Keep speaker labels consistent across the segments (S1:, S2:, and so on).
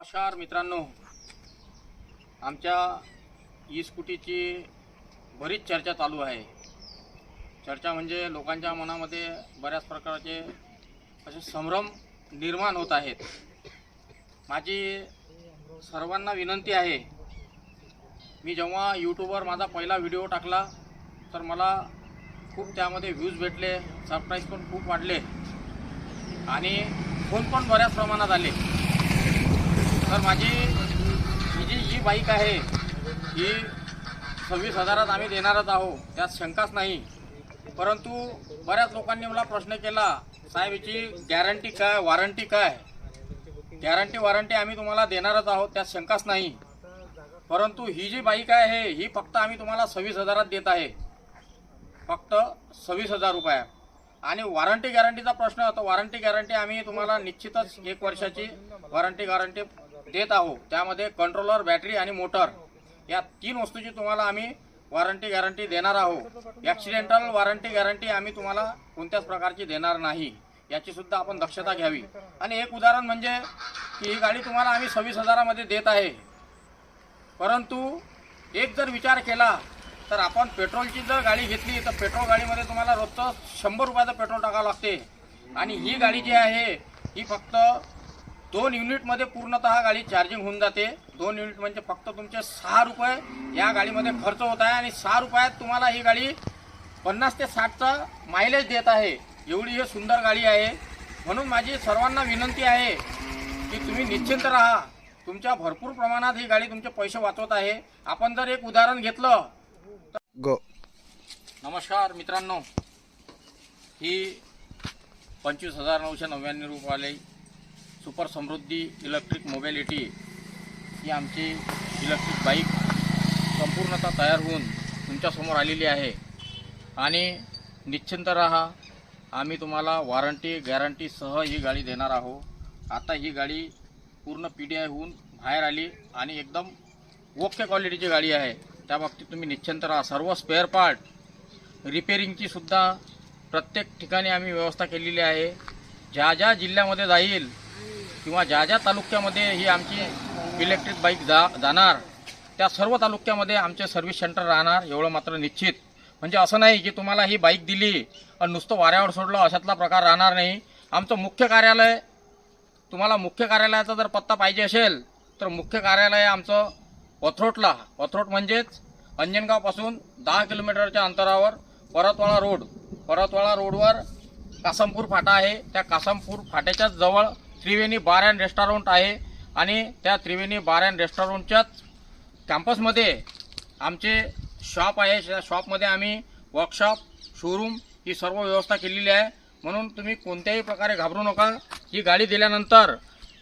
S1: नमस्कार मित्रांनो आमच्या ई स्कूटीची बरीच चर्चा चालू आहे. चर्चा म्हणजे लोकांच्या मनामध्ये बऱ्याच प्रकारचे असे संभ्रम निर्माण होत आहेत. माझी सर्वांना विनंती आहे मी जेव्हा यूट्यूबवर माझा पहिला व्हिडिओ टाकला तर मला खूप त्यामध्ये व्ह्यूज भेटले सबस्क्राईब पण खूप वाढले आणि फोन पण बऱ्याच प्रमाणात आले. तर माझी ही जी ही बाईक आहे ही सव्वीस हजारात आम्ही देणारच आहोत. त्यात शंकाच नाही. परंतु बऱ्याच लोकांनी मला प्रश्न केला साहेब याची गॅरंटी काय वॉरंटी काय? गॅरंटी वॉरंटी आम्ही तुम्हाला देणारच आहोत त्यात शंकाच नाही. परंतु ही जी बाईक आहे ही फक्त आम्ही तुम्हाला सव्वीस हजारात देत आहे. फक्त सव्वीस हजार रुपये. आणि वॉरंटी गॅरंटीचा प्रश्न होता. वॉरंटी गॅरंटी आम्ही तुम्हाला निश्चितच एक वर्षाची वॉरंटी गॅरंटी देत आहोत. त्यामध्ये कंट्रोलर बॅटरी आणि मोटर या तीन वस्तूची तुम्हाला आम्ही वॉरंटी गॅरंटी देणार आहोत. ॲक्सिडेंटल वॉरंटी गॅरंटी आम्ही तुम्हाला कोणत्याच प्रकारची देणार नाही. याची सुद्धा आपण दक्षता घ्यावी. आणि एक उदाहरण म्हणजे की ही गाडी तुम्हाला आम्ही सव्वीस हजारामध्ये देत आहे. परंतु एक जर विचार केला तर आपण पेट्रोलची जर गाडी घेतली तर पेट्रोल गाडीमध्ये तुम्हाला रोजचं शंभर रुपयाचं पेट्रोल टाकावं लागते. आणि ही गाडी जी आहे ही फक्त दोन युनिटमध्ये पूर्णतः गाडी चार्जिंग होऊन जाते. दोन युनिट म्हणजे फक्त तुमचे सहा रुपये या गाडीमध्ये खर्च होत आहे. आणि सहा रुपयात तुम्हाला ही गाडी पन्नास ते साठचा मायलेज देत आहे. एवढी ही सुंदर गाडी आहे. म्हणून माझी सर्वांना विनंती आहे की तुम्ही निश्चिंत राहा. तुमच्या भरपूर प्रमाणात ही गाडी तुमचे पैसे वाचवत आहे. आपण जर एक उदाहरण घेतलं
S2: गो
S1: नमस्कार मित्रांनो. ही पंचवीस हजार नऊशे नव्याण्णव रुपयाला सुपर समृद्धी इलेक्ट्रिक मोबॅलिटी ही आमची इलेक्ट्रिक बाईक संपूर्णतः तयार होऊन तुमच्यासमोर आलेली आहे. आणि निश्चिंत राहा आम्ही तुम्हाला वॉरंटी गॅरंटीसह ही गाडी देणार आहोत. आता ही गाडी पूर्ण पी डी आय होऊन बाहेर आली आणि एकदम ओके क्वालिटीची गाडी आहे. त्या बाबतीत तुम्ही निश्चिंत राहा. सर्व स्पेअर पार्ट रिपेरिंगची सुद्धा प्रत्येक ठिकाणी आम्ही व्यवस्था केलेली आहे. ज्या ज्या जिल्ह्यामध्ये जाईल किंवा ज्या ज्या तालुक्यामध्ये ही आमची इलेक्ट्रिक बाईक जा जाणार त्या सर्व तालुक्यामध्ये आमचे सर्व्हिस सेंटर राहणार एवढं मात्र निश्चित. म्हणजे असं नाही की तुम्हाला ही बाईक दिली आणि नुसतं वाऱ्यावर सोडलं अशातला प्रकार राहणार नाही. आमचं मुख्य कार्यालय तुम्हाला मुख्य कार्यालयाचा जर पत्ता पाहिजे असेल तर मुख्य कार्यालय आमचं पथरोटला. पथरोट म्हणजेच अंजनगावपासून दहा किलोमीटरच्या अंतरावर परतवाळा रोड. परतवाळा रोडवर कासमपूर फाटा आहे. त्या कासमपूर फाट्याच्याच जवळ त्रिवेणी बार अँड रेस्टॉरंट आहे आणि त्या त्रिवेणी बार अँड रेस्टॉरंटच्याच कॅम्पसमध्ये आमचे शॉप आहे. त्या शॉपमध्ये आम्ही वर्कशॉप शोरूम ही सर्व व्यवस्था केलेली आहे. म्हणून तुम्ही कोणत्याही प्रकारे घाबरू नका. ही गाडी दिल्यानंतर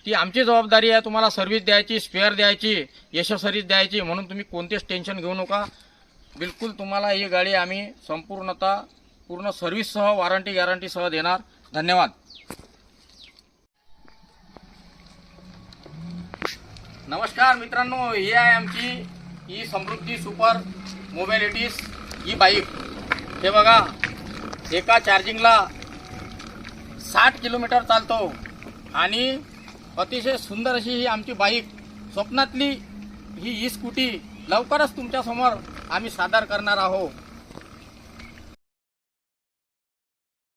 S1: ती आमची जबाबदारी आहे. तुम्हाला सर्व्हिस द्यायची स्पेअर द्यायची यशस्वीच द्यायची. म्हणून तुम्ही कोणतेच टेन्शन घेऊ नका. बिलकुल तुम्हाला ही गाडी आम्ही संपूर्णतः पूर्ण सर्व्हिससह वॉरंटी गॅरंटीसह देणार. धन्यवाद. नमस्कार मित्रांनो. ही आहे आमची ही समृद्धी सुपर मोबिलिटीज ही बाईक. हे बघा एका चार्जिंगला साठ किलोमीटर चालतो. आणि अतिशय सुंदर अशी ही आमची बाईक. स्वप्नातली ही ई स्कूटी लवकरच तुमच्यासमोर आम्ही सादर करणार आहोत.